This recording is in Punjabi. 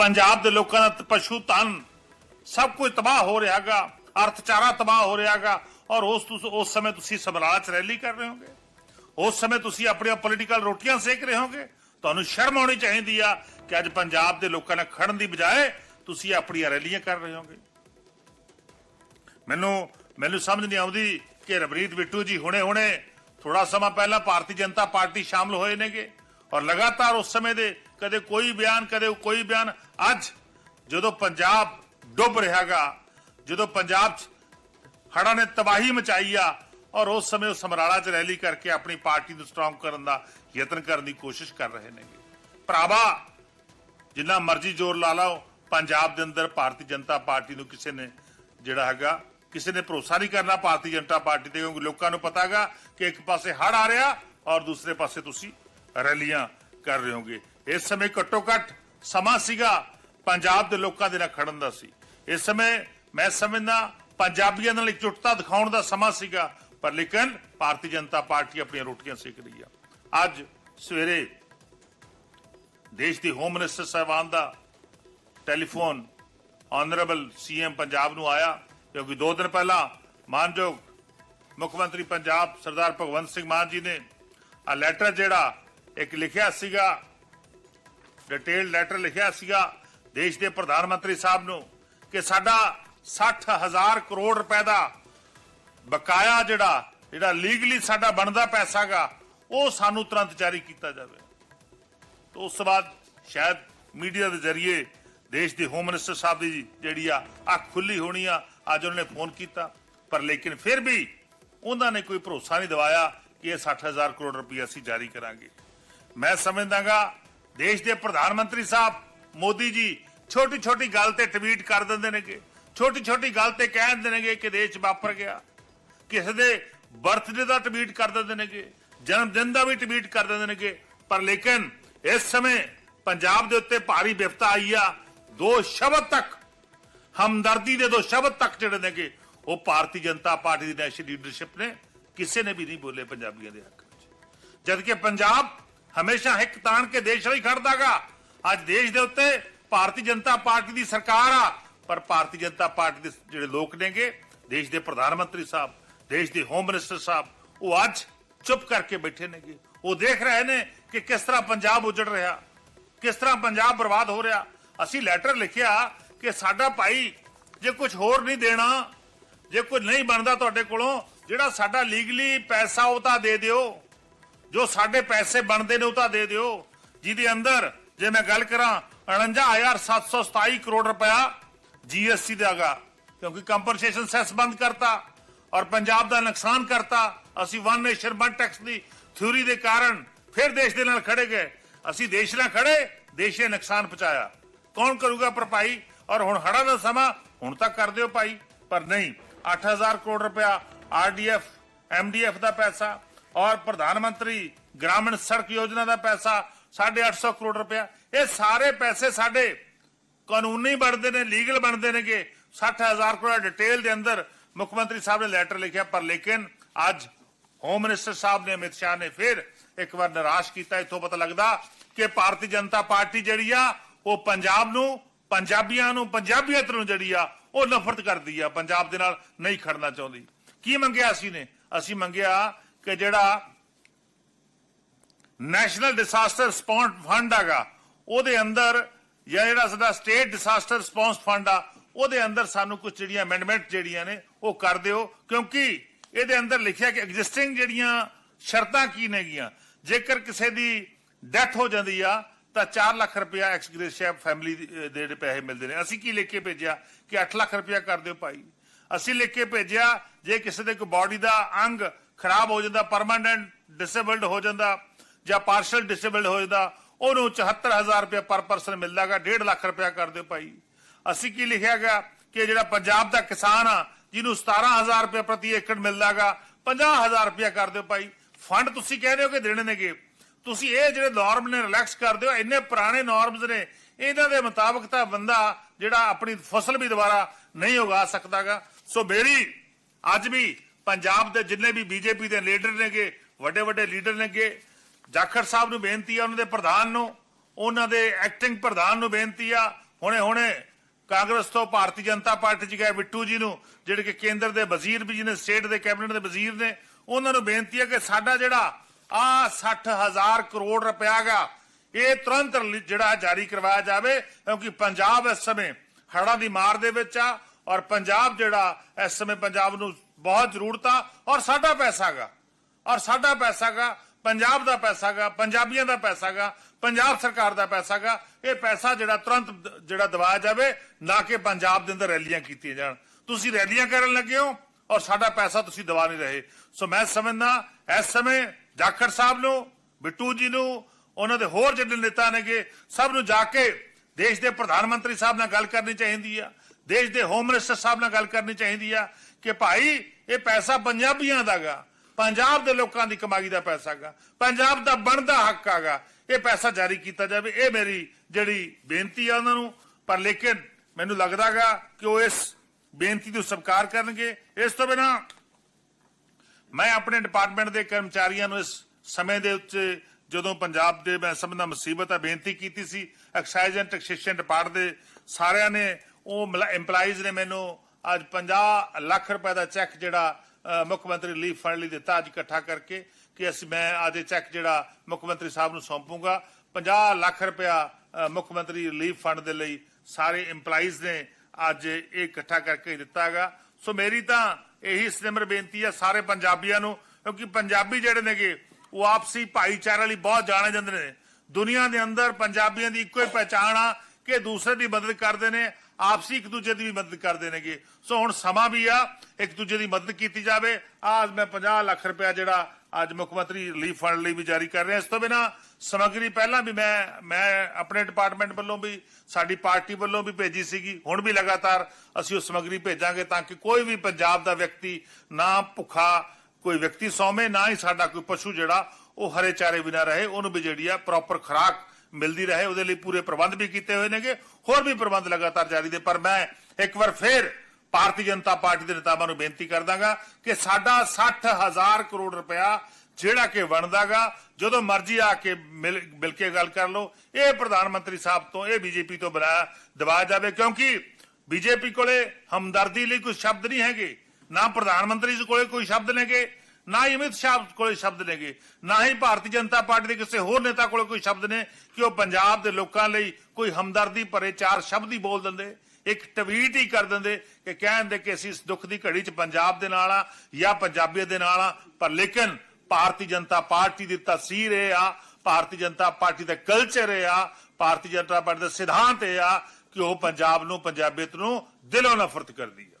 ਪੰਜਾਬ ਦੇ ਲੋਕਾਂ ਦਾ ਪਸ਼ੂ ਧਨ ਸਭ ਕੁਝ ਤਬਾਹ ਹੋ ਰਿਹਾਗਾ, ਅਰਥਚਾਰਾ ਤਬਾਹ ਹੋ ਰਿਹਾਗਾ ਔਰ ਉਸ ਉਸ ਸਮੇਂ ਤੁਸੀਂ ਸਮਰਾਲਾ ਚ ਰੈਲੀ ਕਰ ਰਹੇ ਹੋਗੇ। ਉਸ ਸਮੇਂ ਤੁਸੀਂ ਆਪਣੀਆਂ ਪੋਲੀਟੀਕਲ ਰੋਟੀਆਂ ਸੇਕ ਰਹੇ ਹੋਗੇ। ਤੁਹਾਨੂੰ ਸ਼ਰਮ ਆਉਣੀ ਚਾਹੀਦੀ ਆ ਕਿ ਅੱਜ ਪੰਜਾਬ ਦੇ ਲੋਕਾਂ ਨਾਲ ਖੜਨ ਦੀ ਬਜਾਏ ਤੁਸੀਂ ਆਪਣੀਆਂ ਰੈਲੀਆਂ ਕਰ ਰਹੇ ਹੋਗੇ। ਮੈਨੂੰ ਮੈਨੂੰ ਸਮਝ ਨਹੀਂ ਆਉਂਦੀ ਕਿ ਰਬਰੀਤ ਬਿੱਟੂ ਜੀ ਹੁਣੇ ਹੁਣੇ ਥੋੜਾ ਸਮਾਂ ਪਹਿਲਾਂ ਭਾਰਤੀ ਜਨਤਾ ਪਾਰਟੀ ਸ਼ਾਮਲ ਹੋਏ ਨੇਗੇ ਔਰ ਲਗਾਤਾਰ ਉਸ ਸਮੇਂ ਦੇ ਕਦੇ ਕੋਈ ਬਿਆਨ, ਕਦੇ ਕੋਈ ਬਿਆਨ ਅੱਜ ਜਦੋਂ ਪੰਜਾਬ ਡੁੱਬ ਰਿਹਾਗਾ, ਜਦੋਂ ਪੰਜਾਬ 'ਚ ਹੜ੍ਹਾਂ ਨੇ ਤਬਾਹੀ ਮਚਾਈ ਆ, ਔਰ ਉਸ ਸਮੇਂ ਉਹ ਸਮਰਾਲਾ 'ਚ ਰੈਲੀ ਕਰਕੇ ਆਪਣੀ ਪਾਰਟੀ ਨੂੰ ਸਟਰੋਂਗ ਕਰਨ ਦਾ ਯਤਨ ਕਰਨ ਦੀ ਕੋਸ਼ਿਸ਼ ਕਰ ਰਹੇ ਨੇਗੇ। ਭਰਾਵਾ, ਜਿੰਨਾ ਮਰਜ਼ੀ ਜ਼ੋਰ ਲਾ ਲਓ, ਪੰਜਾਬ ਦੇ ਅੰਦਰ ਭਾਰਤੀ ਜਨਤਾ ਪਾਰਟੀ ਨੂੰ ਕਿਸੇ ਨੇ ਜਿਹੜਾ ਹੈਗਾ, ਕਿਸੇ ਨੇ ਭਰੋਸਾ ਨਹੀਂ ਕਰਨਾ ਭਾਰਤੀ ਜਨਤਾ ਪਾਰਟੀ ਤੇ, ਕਿਉਂਕਿ ਲੋਕਾਂ ਨੂੰ ਪਤਾ ਹੈਗਾ ਕਿ ਇੱਕ ਪਾਸੇ ਹੜ ਆ ਰਿਹਾ ਔਰ ਦੂਸਰੇ ਪਾਸੇ ਤੁਸੀਂ ਰੈਲੀਆਂ ਕਰ ਰਹੇ ਹੋਗੇ। ਇਸ ਸਮੇਂ ਘੱਟੋ ਘੱਟ ਸਮਾਂ ਸੀਗਾ ਪੰਜਾਬ ਦੇ ਲੋਕਾਂ ਦੇ ਨਾਲ ਖੜਨ ਦਾ ਸੀ। ਇਸ ਸਮੇਂ ਮੈਂ ਸਮਝਦਾ ਪੰਜਾਬੀਆਂ ਨਾਲ ਇਕਜੁੱਟਤਾ ਦਿਖਾਉਣ ਦਾ ਸਮਾਂ ਸੀਗਾ, ਪਰ ਲੇਕਿਨ ਭਾਰਤੀ ਜਨਤਾ ਪਾਰਟੀ ਆਪਣੀਆਂ ਰੋਟੀਆਂ ਸੇਕ ਰਹੀ ਆ। ਅੱਜ ਸਵੇਰੇ ਦੇਸ਼ ਦੀ ਹੋਮ ਮਿਨਿਸਟਰ ਸਾਹਿਬਾਨ ਦਾ ਟੈਲੀਫੋਨ ਆਨਰੇਬਲ ਸੀਐਮ ਪੰਜਾਬ ਨੂੰ ਆਇਆ, ਕਿਉਂਕਿ ਦੋ ਦਿਨ ਪਹਿਲਾਂ ਮਾਨਯੋਗ ਮੁੱਖ ਮੰਤਰੀ ਪੰਜਾਬ ਸਰਦਾਰ ਭਗਵੰਤ ਸਿੰਘ ਮਾਨ ਜੀ ਨੇ ਆ ਲੈਟਰ ਜਿਹੜਾ ਇੱਕ ਲਿਖਿਆ ਸੀਗਾ ਡਿਟੇਲ ਲੈਟਰ ਲਿਖਿਆ ਸੀਗਾ ਦੇਸ਼ ਦੇ ਪ੍ਰਧਾਨ ਮੰਤਰੀ ਸਾਹਿਬ ਨੂੰ ਕਿ ਸਾਡਾ 60000 ਕਰੋੜ ਰੁਪਏ ਦਾ ਬਕਾਇਆ ਜਿਹੜਾ ਜਿਹੜਾ ਲੀਗਲੀ ਸਾਡਾ ਬਣਦਾ ਪੈਸਾਗਾ ਉਹ ਸਾਨੂੰ ਤੁਰੰਤ ਜਾਰੀ ਕੀਤਾ ਜਾਵੇ। ਤੋਂ ਉਸ ਤੋਂ ਬਾਅਦ ਸ਼ਾਇਦ ਮੀਡੀਆ ਦੇ ਜ਼ਰੀਏ ਦੇਸ਼ ਦੇ ਹੋਮ ਮਿਨਿਸਟਰ ਸਾਹਿਬ ਦੀ ਜਿਹੜੀ ਆ ਅੱਖ ਖੁੱਲੀ ਹੋਣੀ ਆ, ਅੱਜ ਉਹਨਾਂ ਨੇ ਫੋਨ ਕੀਤਾ। ਪਰ ਲੇਕਿਨ ਫਿਰ ਵੀ ਉਹਨਾਂ ਨੇ ਕੋਈ ਭਰੋਸਾ ਨਹੀਂ ਦਿਵਾਇਆ ਕਿ ਇਹ 60000 ਕਰੋੜ ਰੁਪਏ ਅਸੀਂ ਜਾਰੀ ਕਰਾਂਗੇ। ਮੈਂ ਸਮਝਦਾਗਾ ਦੇਸ਼ ਦੇ ਪ੍ਰਧਾਨ ਮੰਤਰੀ ਸਾਹਿਬ ਮੋਦੀ ਜੀ ਛੋਟੀ ਛੋਟੀ ਗੱਲ ਤੇ ਟਵੀਟ ਕਰ ਦਿੰਦੇ ਨੇਗੇ। ਛੋਟੀ ਛੋਟੀ ਗੱਲ ਤੇ ਕਹਿ ਦਿੰਦੇ ਨੇਗੇ ਕਿ ਦੇਸ਼ ਵਾਪਰ ਗਿਆ। ਕਿਸੇ ਦੇ ਬਰਥਡੇ ਦਾ ਟਵੀਟ ਕਰ ਦਿੰਦੇ ਨੇਗੇ, ਜਨਮ ਦਿਨ ਦਾ ਵੀ ਟਵੀਟ ਕਰ ਦਿੰਦੇ ਨੇਗੇ। ਪਰ ਲੇਕਿਨ ਇਸ ਸਮੇਂ ਪੰਜਾਬ ਦੇ ਉੱਤੇ ਭਾਰੀ ਵਿਪਤਾ ਆਈ ਆ। ਦੋ ਸ਼ਬਦ ਤੱਕ, ਹਮਦਰਦੀ ਦੇ ਦੋ ਸ਼ਬਦ ਤੱਕ ਜਿਹੜੇ ਨੇਗੇ, ਉਹ ਭਾਰਤੀ ਜਨਤਾ ਪਾਰਟੀ ਦੀ ਨੈਸ਼ਨਲ ਲੀਡਰਸ਼ਿਪ ਨੇ ਕਿਸੇ ਨੇ ਵੀ ਨਹੀਂ ਬੋਲੇ ਪੰਜਾਬੀਆਂ ਦੇ ਹੱਕ ਵਿੱਚ। ਜਦਕਿ ਪੰਜਾਬ ਹਮੇਸ਼ਾ ਹਿੱਕ ਤਾਣ ਕੇ ਦੇਸ਼ ਲਈ ਖੜਦਾਗਾ। ਅੱਜ ਦੇਸ਼ ਦੇ ਉੱਤੇ ਭਾਰਤੀ ਜਨਤਾ ਪਾਰਟੀ ਦੀ ਸਰਕਾਰ ਆ, ਪਰ ਭਾਰਤੀ ਜਨਤਾ ਪਾਰਟੀ ਦੇ ਜਿਹੜੇ ਲੋਕ ਨੇਗੇ, ਦੇਸ਼ ਦੇ ਪ੍ਰਧਾਨ ਮੰਤਰੀ ਸਾਹਿਬ, ਦੇਸ਼ ਦੇ ਹੋਮ ਮਿਨਿਸਟਰ ਸਾਹਿਬ, ਉਹ ਅੱਜ ਚੁੱਪ ਕਰਕੇ ਬੈਠੇ ਨੇਗੇ। ਉਹ ਦੇਖ ਰਹੇ ਨੇ ਕਿ ਕਿਸ ਤਰ੍ਹਾਂ ਪੰਜਾਬ ਉਜੜ ਰਿਹਾ, ਕਿਸ ਤਰ੍ਹਾਂ ਪੰਜਾਬ ਬਰਬਾਦ ਹੋ ਰਿਹਾ। ਅਸੀਂ ਲੈਟਰ ਲਿਖਿਆ ਕਿ ਸਾਡਾ ਭਾਈ ਜੇ ਕੁਝ ਹੋਰ ਨਹੀਂ ਦੇਣਾ, ਜੇ ਕੁਝ ਨਹੀਂ ਬਣਦਾ ਤੁਹਾਡੇ ਕੋਲੋਂ, ਜਿਹੜਾ ਸਾਡਾ ਲੀਗਲੀ ਪੈਸਾ ਉਹ ਤਾਂ ਦੇ ਦਿਓ। ਜੋ ਸਾਡੇ ਪੈਸੇ ਬਣਦੇ ਨੇ ਉਹ ਤਾਂ ਦੇ ਦਿਓ। ਜਿਹਦੇ ਅੰਦਰ ਜੇ ਮੈਂ ਗੱਲ ਕਰਾਂ 49727 ਕਰੋੜ ਰੁਪਇਆ ਜੀਐਸਟੀ ਦਾਗਾ ਕਿਉਂਕਿ ਕੰਪਨਸੇਸ਼ਨ ਸੈਸ ਬੰਦ ਕਰਤਾ ਔਰ ਪੰਜਾਬ ਦਾ ਨੁਕਸਾਨ ਕਰਤਾ। ਅਸੀਂ ਵਨ ਨੇਸ਼ਨ ਵਨ ਟੈਕਸ ਦੀ ਥਿਊਰੀ ਦੇ ਕਾਰਨ ਫਿਰ ਦੇਸ਼ ਦੇ ਨਾਲ ਖੜੇ ਗਏ। ਅਸੀਂ ਦੇਸ਼ ਨਾਲ ਖੜੇ ਦੇਸ਼ ਨੇ ਨੁਕਸਾਨ ਪਹੁੰਚਾਇਆ। ਕੌਣ ਕਰੂਗਾ ਭਰਪਾਈ? ਔਰ ਹੁਣ ਹੜਾ ਦਾ ਸਮਾਂ, ਹੁਣ ਤੱਕ ਕਰ ਦਿਓ ਭਾਈ। ਪਰ ਨਹੀਂ 8000 ਕਰੋੜ ਰੁਪਇਆ ਆਰਡੀਐਫ ਐਮਡੀਐਫ ਦਾ ਪੈਸਾ ਔਰ ਪ੍ਰਧਾਨ ਮੰਤਰੀ ਗ੍ਰਾਮੀਣ ਸੜਕ ਯੋਜਨਾ ਦਾ ਪੈਸਾ 850 ਕਰੋੜ ਰੁਪਇਆ। ਇਹ ਸਾਰੇ ਪੈਸੇ ਸਾਡੇ ਕਾਨੂੰਨੀ ਬਣਦੇ ਨੇ, ਲੀਗਲ ਬਣਦੇ ਨੇਗੇ। 60000 ਕਰੋੜ ਡਿਟੇਲ ਦੇ ਅੰਦਰ ਮੁੱਖ ਮੰਤਰੀ ਸਾਹਿਬ ਨੇ ਲੈਟਰ ਲਿਖਿਆ, ਪਰ ਲੇਕਿਨ ਅੱਜ ਹੋਮ ਮਿਨਿਸਟਰ ਸਾਹਿਬ ਨੇ, ਅਮਿਤ ਸ਼ਾਹ ਨੇ ਫਿਰ ਇੱਕ ਵਾਰ ਨਿਰਾਸ਼ ਕੀਤਾ। ਇਥੋਂ ਪਤਾ ਲੱਗਦਾ ਕਿ ਭਾਰਤੀ ਜਨਤਾ ਪਾਰਟੀ ਜਿਹੜੀ ਆ, ਉਹ ਪੰਜਾਬ ਨੂੰ, ਪੰਜਾਬੀਆਂ ਨੂੰ, ਪੰਜਾਬੀਅਤ ਨੂੰ ਜਿਹੜੀ ਆ, ਉਹ ਨਫ਼ਰਤ ਕਰਦੀ ਆ। ਪੰਜਾਬ ਦੇ ਨਾਲ ਨਹੀਂ ਖੜਨਾ ਚਾਹੁੰਦੀ। ਕੀ ਮੰਗਿਆ ਅਸੀਂ ਨੇ? ਅਸੀਂ ਮੰਗਿਆ ਕਿ ਜਿਹੜਾ ਨੈਸ਼ਨਲ ਡਿਸਾਸਟਰ ਰਿਸਪੌਂਸ ਫੰਡ ਹੈਗਾ, ਉਹਦੇ ਅੰਦਰ ਜਾਂ ਜਿਹੜਾ ਸਾਡਾ ਸਟੇਟ ਡਿਸਾਸਟਰ ਰਿਸਪੌਂਸ ਫੰਡ ਆ, ਉਹਦੇ ਅੰਦਰ ਸਾਨੂੰ ਕੁਝ ਜਿਹੜੀਆਂ ਅਮੈਂਡਮੈਂਟ ਜਿਹੜੀਆਂ ਨੇ, ਉਹ ਕਰ ਦਿਓ। ਕਿਉਂਕਿ ਇਹਦੇ ਅੰਦਰ ਲਿਖਿਆ ਕਿ ਐਗਜ਼ਿਸਟਿੰਗ ਜਿਹੜੀਆਂ ਸ਼ਰਤਾਂ ਕੀ ਨੇਗੀਆਂ ਜੇਕਰ ਕਿਸੇ ਦੀ ਡੈਥ ਹੋ ਜਾਂਦੀ ਆ, ਤਾਂ 4 ਲੱਖ ਰੁਪਇਆ ਐਕਸਗ੍ਰੇਸ਼ੀਆ ਫੈਮਿਲੀ ਦੇ ਜਿਹੜੇ ਪੈਸੇ ਮਿਲਦੇ ਨੇ। ਅਸੀਂ ਕੀ ਲਿਖ ਕੇ ਭੇਜਿਆ ਕਿ 8 ਲੱਖ ਰੁਪਇਆ ਕਰ ਦਿਓ ਭਾਈ। ਅਸੀਂ ਲਿਖ ਕੇ ਭੇਜਿਆ, ਜੇ ਕਿਸੇ ਦੇ ਕੋਈ ਬਾਡੀ ਦਾ ਅੰਗ ਖਰਾਬ ਹੋ ਜਾਂਦਾ ਪਰਮਾਨੈਂਟ ਡਿਸੇਬਲਡ ਹੋ ਜਾਂਦਾ ਜਾਂ ਪਾਰਸ਼ਲ ਡਿਸੇਬਲਡ ਹੋ ਜਾਂਦਾ, ਉਹਨੂੰ 74000 ਰੁਪਏ ਪਰ ਪਰਸਨ ਮਿਲਦਾਗਾ 1.5 ਲੱਖ ਰੁਪਇਆ ਕਰ ਦਿਓ ਭਾਈ। ਅਸੀਂ ਕੀ ਲਿਖਿਆ ਗਿਆ ਕਿ ਜਿਹੜਾ ਪੰਜਾਬ ਦਾ ਕਿਸਾਨ ਆ, ਜਿਹਨੂੰ 17000 ਰੁਪਏ ਪ੍ਰਤੀ ਏਕੜ ਮਿਲਦਾਗਾ 50000 ਰੁਪਇਆ ਕਰ ਦਿਓ ਭਾਈ। ਫੰਡ ਤੁਸੀਂ ਕਹਿੰਦੇ ਹੋ ਕਿ ਦੇਣੇ ਨੇਗੇ? ਤੁਸੀਂ ਇਹ ਜਿਹੜੇ ਨਾਰਮ ਨੇ ਰਿਲੈਕਸ ਕਰ ਦਿਓ। ਇੰਨੇ ਪੁਰਾਣੇ ਨਾਰਮਸ ਨੇ, ਇਹਨਾਂ ਦੇ ਮੁਤਾਬਕ ਤਾਂ ਬੰਦਾ ਜਿਹੜਾ ਆਪਣੀ ਫਸਲ ਵੀ ਦੁਬਾਰਾ ਨਹੀਂ ਉਗਾ ਸਕਦਾਗਾ। ਸੋ ਮੇਰੀ ਅੱਜ ਵੀ ਪੰਜਾਬ ਦੇ ਜਿੰਨੇ ਵੀ ਬੀਜੇਪੀ ਦੇ ਲੀਡਰ ਨੇਗੇ, ਵੱਡੇ ਵੱਡੇ ਲੀਡਰ ਨੇਗੇ, ਜਾਖੜ ਸਾਹਿਬ ਨੂੰ ਬੇਨਤੀ ਆ, ਉਹਨਾਂ ਦੇ ਪ੍ਰਧਾਨ ਨੂੰ, ਉਹਨਾਂ ਦੇ ਐਕਟਿੰਗ ਪ੍ਰਧਾਨ ਨੂੰ ਬੇਨਤੀ ਆ, ਹੁਣੇ ਹੁਣੇ ਕਾਂਗਰਸ ਤੋਂ ਭਾਰਤੀ ਜਨਤਾ ਪਾਰਟੀ ਚ ਗਏ ਬਿੱਟੂ ਜੀ ਨੂੰ, ਜਿਹੜੇ ਕਿ ਕੇਂਦਰ ਦੇ ਵਜ਼ੀਰ ਵੀ ਨੇ ਸਟੇਟ ਦੇ ਕੈਬਨਿਟ ਦੇ ਵਜ਼ੀਰ ਨੇ, ਉਹਨਾਂ ਨੂੰ ਬੇਨਤੀ ਹੈ ਕਿ ਸਾਡਾ ਜਿਹੜਾ ਆ 60000 ਕਰੋੜ ਰੁਪਇਆ ਗਾ ਇਹ ਤੁਰੰਤ ਰਿਲੀ- ਜਿਹੜਾ ਜਾਰੀ ਕਰਵਾਇਆ ਜਾਵੇ, ਕਿਉਂਕਿ ਪੰਜਾਬ ਇਸ ਸਮੇਂ ਹੜ੍ਹਾਂ ਦੀ ਮਾਰ ਦੇ ਵਿੱਚ ਆ, ਔਰ ਪੰਜਾਬ ਜਿਹੜਾ ਇਸ ਸਮੇਂ ਪੰਜਾਬ ਨੂੰ ਬਹੁਤ ਜ਼ਰੂਰਤ ਆ ਔਰ ਸਾਡਾ ਪੈਸਾ ਗਾ ਔਰ ਸਾਡਾ ਪੈਸਾ ਗਾ ਪੰਜਾਬ ਦਾ ਪੈਸਾ ਗਾ ਪੰਜਾਬੀਆਂ ਦਾ ਪੈਸਾ ਗਾ ਪੰਜਾਬ ਸਰਕਾਰ ਦਾ ਪੈਸਾ ਗਾ ਇਹ ਪੈਸਾ ਜਿਹੜਾ ਤੁਰੰਤ ਜਿਹੜਾ ਦਵਾਇਆ ਜਾਵੇ ਨਾ ਕਿ ਪੰਜਾਬ ਦੇ ਅੰਦਰ ਰੈਲੀਆਂ ਕੀਤੀਆਂ ਜਾਣ। ਤੁਸੀਂ ਰੈਲੀਆਂ ਕਰਨ ਲੱਗੇ ਹੋ ਔਰ ਸਾਡਾ ਪੈਸਾ ਤੁਸੀਂ ਦਵਾ ਨਹੀਂ ਰਹੇ। ਸੋ ਮੈਂ ਸਮਝਦਾ, ਇਸ ਸਮੇਂ ਜਾਖੜ ਸਾਹਿਬ ਨੂੰ, ਬਿੱਟੂ ਜੀ ਨੂੰ, ਉਹਨਾਂ ਦੇ ਹੋਰ ਜਿਹੜੇ ਨੇਤਾ ਨੇਗੇ, ਸਭ ਨੂੰ ਜਾ ਕੇ ਦੇਸ਼ ਦੇ ਪ੍ਰਧਾਨ ਮੰਤਰੀ ਸਾਹਿਬ ਨਾਲ ਗੱਲ ਕਰਨੀ ਚਾਹੀਦੀ ਆ। ਦੇਸ਼ ਦੇ ਹੋਮ ਮਿਨਿਸਟਰ ਸਾਹਿਬ ਨਾਲ ਗੱਲ ਕਰਨੀ ਚਾਹੀਦੀ ਆ ਕਿ ਭਾਈ, ਇਹ ਪੈਸਾ ਪੰਜਾਬੀਆਂ ਦਾਗਾ ਪੰਜਾਬ ਦੇ ਲੋਕਾਂ ਦੀ ਕਮਾਈ ਦਾ ਪੈਸਾ ਗਾ। ਪੰਜਾਬ ਦਾ ਬਣਦਾ ਹੱਕ ਹੈਗਾ ਇਹ ਪੈਸਾ ਜਾਰੀ ਕੀਤਾ ਜਾਵੇ। ਇਹ ਮੇਰੀ ਜਿਹੜੀ ਬੇਨਤੀ ਆ ਉਹਨਾਂ ਨੂੰ, ਪਰ ਲੇਕਿਨ ਮੈਨੂੰ ਲੱਗਦਾਗਾ ਕਿ ਉਹ ਇਸ ਬੇਨਤੀ ਨੂੰ ਸਵੀਕਾਰ ਕਰਨਗੇ। ਇਸ ਤੋਂ ਬਿਨਾ ਮੈਂ ਆਪਣੇ ਡਿਪਾਰਟਮੈਂਟ ਦੇ ਕਰਮਚਾਰੀਆਂ ਨੂੰ ਇਸ ਸਮੇਂ ਦੇ ਉੱਤੇ ਜਦੋਂ ਪੰਜਾਬ ਦੇ ਮੈਂ ਸਮਝਦਾ ਮੁਸੀਬਤ ਆ, ਬੇਨਤੀ ਕੀਤੀ ਸੀ ਐਕਸਾਈਜ਼ ਐਂਡ ਟੈਕਸੇਸ਼ਨ ਡਿਪਾਰਟ ਦੇ ਸਾਰਿਆਂ ਨੇ ਉਹ EMPLOYEES ਨੇ ਮੈਨੂੰ ਅੱਜ 50 ਲੱਖ ਰੁਪਏ ਦਾ ਚੈੱਕ ਜਿਹੜਾ ਮੁੱਖ ਮੰਤਰੀ ਰਿਲੀਫ ਫੰਡ ਲਈ ਦਿੱਤਾ ਅੱਜ ਇਕੱਠਾ ਕਰਕੇ ਕਿ ਅਸੀਂ, ਮੈਂ ਅੱਜ ਇਹ ਚੈੱਕ ਜਿਹੜਾ ਮੁੱਖ ਮੰਤਰੀ ਸਾਹਿਬ ਨੂੰ ਸੌਂਪੂਗਾ। 50 ਲੱਖ ਰੁਪਇਆ ਮੁੱਖ ਮੰਤਰੀ ਰਿਲੀਫ ਫੰਡ ਦੇ ਲਈ ਸਾਰੇ EMPLOYEES ਨੇ ਅੱਜ ਇਹ ਇਕੱਠਾ ਕਰਕੇ ਦਿੱਤਾਗਾ ਸੋ ਮੇਰੀ ਤਾਂ ਇਹੀ ਸਿਮਰ ਬੇਨਤੀ ਹੈ ਸਾਰੇ ਪੰਜਾਬੀਆਂ ਨੂੰ, ਕਿਉਂਕਿ ਪੰਜਾਬੀ ਜਿਹੜੇ ਨੇਗੇ, ਉਹ ਆਪਸੀ ਭਾਈਚਾਰੇ ਲਈ ਬਹੁਤ ਜਾਣੇ ਜਾਂਦੇ ਨੇ। ਦੁਨੀਆ ਦੇ ਅੰਦਰ ਪੰਜਾਬੀਆਂ ਦੀ ਇੱਕੋ ਹੀ ਪਹਿਚਾਣ ਆ ਕਿ ਦੂਸਰੇ ਦੀ ਮਦਦ ਕਰਦੇ ਨੇ ਆਪਸੀ ਇੱਕ ਦੂਜੇ ਦੀ ਵੀ ਮਦਦ ਕਰਦੇ ਨੇਗੇ। ਸੋ ਹੁਣ ਸਮਾਂ ਵੀ ਆ, ਇੱਕ ਦੂਜੇ ਦੀ ਮਦਦ ਕੀਤੀ ਜਾਵੇ। ਅੱਜ ਮੈਂ 50 ਲੱਖ ਰੁਪਇਆ ਜਿਹੜਾ ਅੱਜ ਮੁੱਖ ਮੰਤਰੀ ਰਿਲੀਫ ਫੰਡ ਲਈ ਵੀ ਜਾਰੀ ਕਰ ਰਿਹਾ। ਇਸ ਤੋਂ ਬਿਨਾ ਸਮੱਗਰੀ ਪਹਿਲਾਂ ਵੀ ਮੈਂ ਮੈਂ ਆਪਣੇ ਡਿਪਾਰਟਮੈਂਟ ਵੱਲੋਂ ਵੀ, ਸਾਡੀ ਪਾਰਟੀ ਵੱਲੋਂ ਵੀ ਭੇਜੀ ਸੀਗੀ। ਹੁਣ ਵੀ ਲਗਾਤਾਰ ਅਸੀਂ ਉਹ ਸਮੱਗਰੀ ਭੇਜਾਂਗੇ ਤਾਂ ਕਿ ਕੋਈ ਵੀ ਪੰਜਾਬ ਦਾ ਵਿਅਕਤੀ ਨਾ ਭੁੱਖਾ ਕੋਈ ਵਿਅਕਤੀ ਸੌਵੇਂ, ਨਾ ਹੀ ਸਾਡਾ ਕੋਈ ਪਸ਼ੂ ਜਿਹੜਾ ਉਹ ਹਰੇ ਚਾਰੇ ਬਿਨਾ ਰਹੇ। ਉਹਨੂੰ ਵੀ ਜਿਹੜੀ ਆ ਪ੍ਰੋਪਰ ਖੁਰਾਕ ਮਿਲਦੀ ਰਹੇ, ਉਹਦੇ ਲਈ ਪੂਰੇ ਪ੍ਰਬੰਧ ਵੀ ਕੀਤੇ ਹੋਏ ਨੇਗੇ, ਹੋਰ ਵੀ ਪ੍ਰਬੰਧ ਲਗਾਤਾਰ ਜਾਰੀ ਦੇ, ਪਰ ਮੈਂ ਇੱਕ ਵਾਰ ਫੇਰ ਭਾਰਤੀ ਜਨਤਾ ਪਾਰਟੀ ਦੇ ਨੇਤਾਵਾਂ ਨੂੰ ਬੇਨਤੀ ਕਰਦਾਗਾ ਕਿ ਸਾਡਾ 60000 ਕਰੋੜ ਰੁਪਇਆ ਜਿਹੜਾ ਕਿ ਬਣਦਾਗਾ, ਜਦੋਂ ਮਰਜ਼ੀ ਆ ਕੇ ਮਿਲ ਮਿਲ ਕੇ ਗੱਲ ਕਰ ਲਓ, ਇਹ ਪ੍ਰਧਾਨ ਮੰਤਰੀ ਸਾਹਿਬ ਤੋਂ, ਇਹ ਬੀਜੇਪੀ ਤੋਂ ਬਣਾਇਆ ਦਬਾਇਆ ਜਾਵੇ, ਕਿਉਂਕਿ ਬੀਜੇਪੀ ਕੋਲੇ ਹਮਦਰਦੀ ਲਈ ਕੋਈ ਸ਼ਬਦ ਨਹੀਂ ਹੈਗੇ, ਨਾ ਪ੍ਰਧਾਨ ਮੰਤਰੀ ਜੀ ਕੋਲੇ ਕੋਈ ਸ਼ਬਦ ਨੇਗੇ ਨਾ ਹੀ ਅਮਿਤ ਸ਼ਾਹ ਕੋਲੇ ਸ਼ਬਦ ਨੇਗੇ, ਨਾ ਹੀ ਭਾਰਤੀ ਜਨਤਾ ਪਾਰਟੀ ਦੇ ਕਿਸੇ ਹੋਰ ਨੇਤਾ ਕੋਲੇ ਕੋਈ ਸ਼ਬਦ ਨੇ ਕਿ ਉਹ ਪੰਜਾਬ ਦੇ ਲੋਕਾਂ ਲਈ ਕੋਈ ਹਮਦਰਦੀ ਭਰੇ ਚਾਰ ਸ਼ਬਦ ਹੀ ਬੋਲ ਦਿੰਦੇ, ਇੱਕ ਟਵੀਟ ਹੀ ਕਰ ਦਿੰਦੇ ਕਿ ਕਹਿੰਦੇ ਕਿ ਅਸੀਂ ਇਸ ਦੁੱਖ ਦੀ ਘੜੀ 'ਚ ਪੰਜਾਬ ਦੇ ਨਾਲ ਆ ਜਾਂ ਪੰਜਾਬੀਅਤ ਦੇ ਨਾਲ ਆ, ਪਰ ਲੇਕਿਨ ਭਾਰਤੀ ਜਨਤਾ ਪਾਰਟੀ ਦੀ ਤਸਵੀਰ ਇਹ ਆ, ਭਾਰਤੀ ਜਨਤਾ ਪਾਰਟੀ ਦਾ ਕਲਚਰ ਇਹ ਆ, ਭਾਰਤੀ ਜਨਤਾ ਪਾਰਟੀ ਦਾ ਸਿਧਾਂਤ ਇਹ ਆ ਕਿ ਉਹ ਪੰਜਾਬ ਨੂੰ, ਪੰਜਾਬੀਅਤ ਨੂੰ ਦਿਲੋਂ ਨਫ਼ਰਤ ਕਰਦੀ ਆ।